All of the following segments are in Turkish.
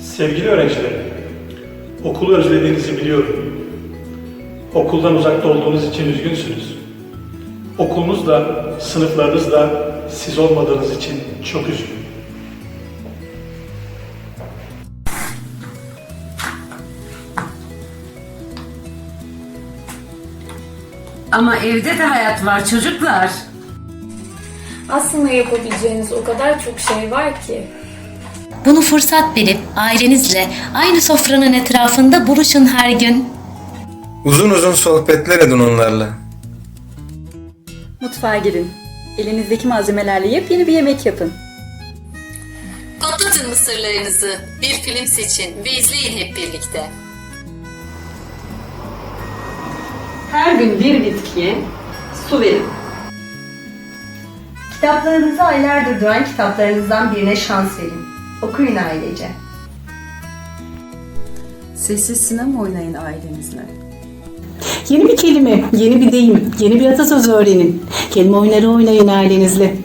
Sevgili öğrencilerim, okulu özlediğinizi biliyorum. Okuldan uzakta olduğunuz için üzgünsünüz. Okulunuz da, sınıflarınız da siz olmadığınız için çok üzgün. Ama evde de hayat var çocuklar. Aslında yapabileceğiniz o kadar çok şey var ki. Bunu fırsat bilip ailenizle aynı sofranın etrafında buluşun her gün. Uzun uzun sohbetler edin onlarla. Mutfağa girin. Elinizdeki malzemelerle yepyeni bir yemek yapın. Patlatın mısırlarınızı, bir film seçin ve izleyin hep birlikte. Her gün bir bitkiye su verin. Kitaplarınızı aylardır duran kitaplarınızdan birine şans verin. Okuyun ailece. Sessiz sinema oynayın ailenizle. Yeni bir kelime, yeni bir deyim, yeni bir atasözü öğrenin. Kelime oyunları oynayın ailenizle.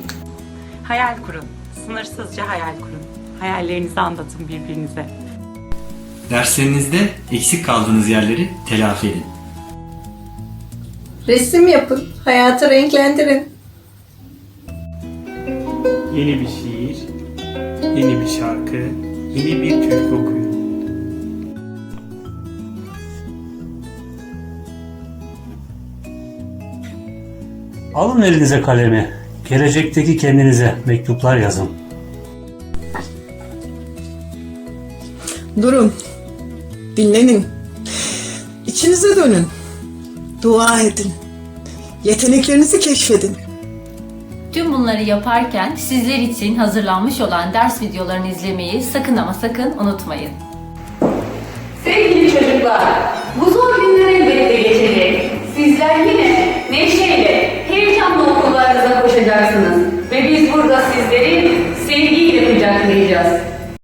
Hayal kurun. Sınırsızca hayal kurun. Hayallerinizi anlatın birbirinize. Derslerinizde eksik kaldığınız yerleri telafi edin. Resim yapın, hayatı renklendirin. Yeni bir şiir, yeni bir şarkı, yeni bir türkü okuyun. Alın elinize kalemi. Gelecekteki kendinize mektuplar yazın. Durun. Dinlenin. İçinize dönün. Dua edin. Yeteneklerinizi keşfedin. Tüm bunları yaparken sizler için hazırlanmış olan ders videolarını izlemeyi sakın ama sakın unutmayın. Sevgili çocuklar, bu zor günler elbette geçecek. Sizler yine neşeyle, heyecanla okullarınıza koşacaksınız. Ve biz burada sizleri sevgiyle kucaklayacağız.